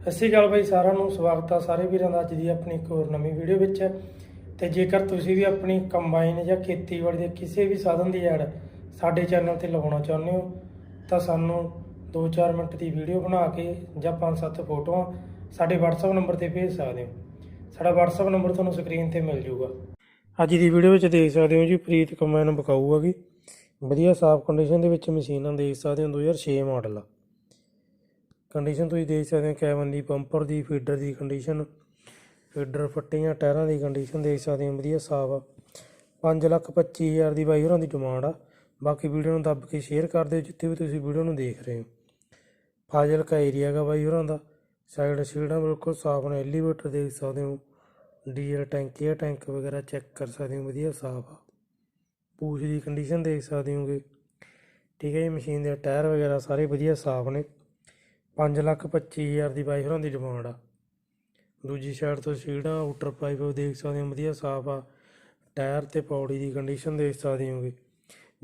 ਸਤਿ ਸ਼੍ਰੀ ਅਕਾਲ ਬਾਈ, ਸਾਰਿਆਂ ਨੂੰ ਸਵਾਗਤ ਆ ਸਾਰੇ ਵੀਰਾਂ ਦਾ ਅੱਜ ਦੀ ਆਪਣੀ ਇੱਕ ਹੋਰ ਨਵੀਂ ਵੀਡੀਓ ਵਿੱਚ। ਤੇ ਜੇਕਰ ਤੁਸੀਂ ਵੀ ਆਪਣੀ ਕੰਬਾਈਨ ਜਾਂ ਖੇਤੀਬਾੜੀ ਦੇ ਕਿਸੇ ਵੀ ਸਾਧਨ ਦੀ ਐਡ ਸਾਡੇ ਚੈਨਲ ਤੇ ਲਗਾਉਣਾ ਚਾਹੁੰਦੇ ਹੋ, ਤਾਂ ਸਾਨੂੰ 2-4 ਮਿੰਟ ਦੀ ਵੀਡੀਓ ਬਣਾ ਕੇ ਜਾਂ 5-7 ਫੋਟੋਆਂ ਸਾਡੇ WhatsApp ਨੰਬਰ ਤੇ ਭੇਜ ਸਕਦੇ ਹੋ। ਸਾਡਾ WhatsApp ਨੰਬਰ ਤੁਹਾਨੂੰ ਸਕਰੀਨ ਤੇ ਮਿਲ ਜਾਊਗਾ। ਅੱਜ ਦੀ ਵੀਡੀਓ ਵਿੱਚ ਦੇਖ ਸਕਦੇ ਹੋ ਜੀ, ਪ੍ਰੀਤ ਕੰਬਾਈਨ ਬਕਾਊ ਹੈਗੀ ਵਧੀਆ ਸਾਫ਼ ਕੰਡੀਸ਼ਨ ਦੇ ਵਿੱਚ ਮਸ਼ੀਨਾਂ ਦੇਖ ਸਕਦੇ ਹੋ 2006 ਮਾਡਲ ਆ। ਕੰਡੀਸ਼ਨ ਤੁਸੀਂ ਦੇਖ ਸਕਦੇ ਹੋ ਕੈਬਨ ਦੀ ਪੰਪਰ ਦੀ ਫੀਡਰ ਦੀ ਕੰਡੀਸ਼ਨ ਫੀਡਰ ਫੱਟੀਆਂ, ਟਾਇਰਾਂ ਦੀ ਕੰਡੀਸ਼ਨ ਦੇਖ ਸਕਦੇ ਹੋ, ਵਧੀਆ ਸਾਫ਼ ਆ। 5 ਲੱਖ 25 ਹਜ਼ਾਰ ਦੀ ਬਾਈ ਹੋਰਾਂ ਦੀ ਡਿਮਾਂਡ ਆ। ਬਾਕੀ ਵੀਡੀਓ ਨੂੰ ਦੱਬ ਕੇ ਸ਼ੇਅਰ ਕਰ ਦਿਓ, ਜਿੱਥੇ ਵੀ ਤੁਸੀਂ ਵੀਡੀਓ ਨੂੰ ਦੇਖ ਰਹੇ ਹੋ। ਫਾਜ਼ਿਲਕਾ ਏਰੀਆ ਗਾ ਬਾਈ ਹੋਰਾਂ ਦਾ। ਸਾਈਡ ਸੀੜਾਂ ਬਿਲਕੁਲ ਸਾਫ਼ ਨੇ ਐਲੀਵੇਟਰ ਦੇਖ ਸਕਦੇ ਹੋ। ਡੀਜ਼ਲ ਟੈਂਕੀ ਆ, ਟੈਂਕ ਵਗੈਰਾ ਚੈੱਕ ਕਰ ਸਕਦੇ ਹੋ, ਵਧੀਆ ਸਾਫ਼ ਆ। ਪੂਛ ਦੀ ਕੰਡੀਸ਼ਨ ਦੇਖ ਸਕਦੇ ਹੋਗੇ। ਠੀਕ ਹੈ ਜੀ, ਮਸ਼ੀਨ ਦੇ ਟਾਇਰ ਵਗੈਰਾ ਸਾਰੇ ਵਧੀਆ ਸਾਫ਼ ਨੇ। 5 ਲੱਖ 25 ਹਜ਼ਾਰ ਦੀ ਬਾਈ ਹੋਰਾਂ ਦੀ ਡਿਮਾਂਡ ਆ। ਦੂਜੀ ਸਾਈਡ ਤੋਂ ਸੀੜਾਂ ਆਊਟਰ ਪਾਈਪ ਦੇਖ ਸਕਦੇ ਹੋ, ਵਧੀਆ ਸਾਫ਼ ਆ। ਟਾਇਰ ਤੇ ਪੌੜੀ ਦੀ ਕੰਡੀਸ਼ਨ ਦੇਖ ਸਕਦੇ ਹੋਗੇ।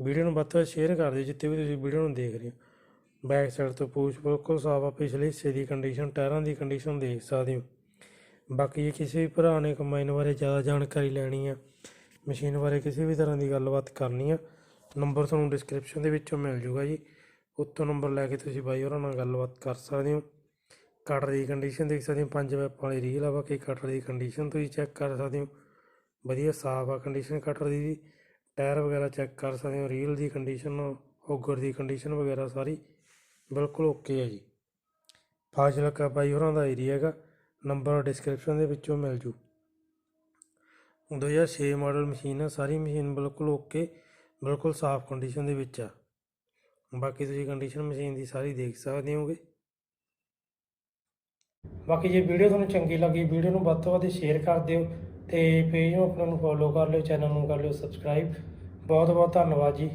ਵੀਡੀਓ ਨੂੰ ਵੱਧ ਤੋਂ ਵੱਧ ਸ਼ੇਅਰ ਕਰ ਦਿਓ, ਜਿੱਥੇ ਵੀ ਤੁਸੀਂ ਵੀਡੀਓ ਨੂੰ ਦੇਖ ਰਹੇ ਹੋ। ਬੈਕ ਸਾਈਡ ਤੋਂ ਪੂਛ ਬਿਲਕੁਲ ਸਾਫ਼ ਆ, ਪਿਛਲੇ ਹਿੱਸੇ ਦੀ ਕੰਡੀਸ਼ਨ ਟਾਇਰਾਂ ਦੀ ਕੰਡੀਸ਼ਨ ਦੇਖ ਸਕਦੇ ਹੋ। ਬਾਕੀ ਜੇ ਕਿਸੇ ਵੀ ਭਰਾ ਨੇ ਕੰਬਾਈਨ ਬਾਰੇ ਜ਼ਿਆਦਾ ਜਾਣਕਾਰੀ ਲੈਣੀ ਆ ਮਸ਼ੀਨ ਬਾਰੇ ਕਿਸੇ ਵੀ ਤਰ੍ਹਾਂ ਦੀ ਗੱਲਬਾਤ ਕਰਨੀ ਆ ਨੰਬਰ ਤੁਹਾਨੂੰ ਡਿਸਕ੍ਰਿਪਸ਼ਨ ਦੇ ਵਿੱਚੋਂ ਮਿਲ ਜੂਗਾ ਜੀ। ਉੱਤੋਂ ਨੰਬਰ ਲੈ ਕੇ ਤੁਸੀਂ ਬਾਈ ਹੋਰਾਂ ਨਾਲ ਗੱਲਬਾਤ ਕਰ ਸਕਦੇ ਹੋ। ਕਟਰ ਦੀ ਕੰਡੀਸ਼ਨ ਦੇਖ ਸਕਦੇ ਹੋ, ਪੰਜ ਵੈਪ ਵਾਲੀ ਰੀਲ ਆ, ਬਾਕੀ ਕਟਰ ਦੀ ਕੰਡੀਸ਼ਨ ਤੁਸੀਂ ਚੈੱਕ ਕਰ ਸਕਦੇ ਹੋ। ਵਧੀਆ ਸਾਫ਼ ਆ ਕੰਡੀਸ਼ਨ ਕਟਰ ਦੀ ਵੀ। ਟਾਇਰ ਵਗੈਰਾ ਚੈੱਕ ਕਰ ਸਕਦੇ ਹੋ ਰੀਲ ਦੀ ਕੰਡੀਸ਼ਨ ਹੋਗਰ ਦੀ ਕੰਡੀਸ਼ਨ ਵਗੈਰਾ ਸਾਰੀ ਬਿਲਕੁਲ ਓਕੇ ਹੈ ਜੀ। ਫਾਜ਼ਿਲਕਾ ਬਾਈ ਹੋਰਾਂ ਦਾ ਏਰੀਆ ਹੈਗਾ ਨੰਬਰ ਡਿਸਕ੍ਰਿਪਸ਼ਨ ਦੇ ਵਿੱਚੋਂ ਮਿਲ ਜੂ। 2006 ਮਾਡਲ ਮਸ਼ੀਨ ਆ, ਸਾਰੀ ਮਸ਼ੀਨ ਬਿਲਕੁਲ ਓਕੇ ਬਿਲਕੁਲ ਸਾਫ਼ ਕੰਡੀਸ਼ਨ ਦੇ ਵਿੱਚ ਆ। ਬਾਕੀ ਤੁਸੀਂ ਕੰਡੀਸ਼ਨ ਮਸ਼ੀਨ ਦੀ ਸਾਰੀ ਦੇਖ ਸਕਦੇ ਹੋਗੇ। ਬਾਕੀ ਜੇ ਵੀਡੀਓ ਤੁਹਾਨੂੰ ਚੰਗੀ ਲੱਗੀ ਵੀਡੀਓ ਨੂੰ ਵੱਧ ਤੋਂ ਵੱਧ ਸ਼ੇਅਰ ਕਰ ਦਿਓ ਤੇ ਪੇਜ ਨੂੰ ਆਪਣਾ ਨੂੰ ਫੋਲੋ ਕਰ ਲਿਓ ਚੈਨਲ ਨੂੰ ਕਰ ਲਿਓ ਸਬਸਕ੍ਰਾਈਬ ਬਹੁਤ ਬਹੁਤ ਧੰਨਵਾਦ ਜੀ।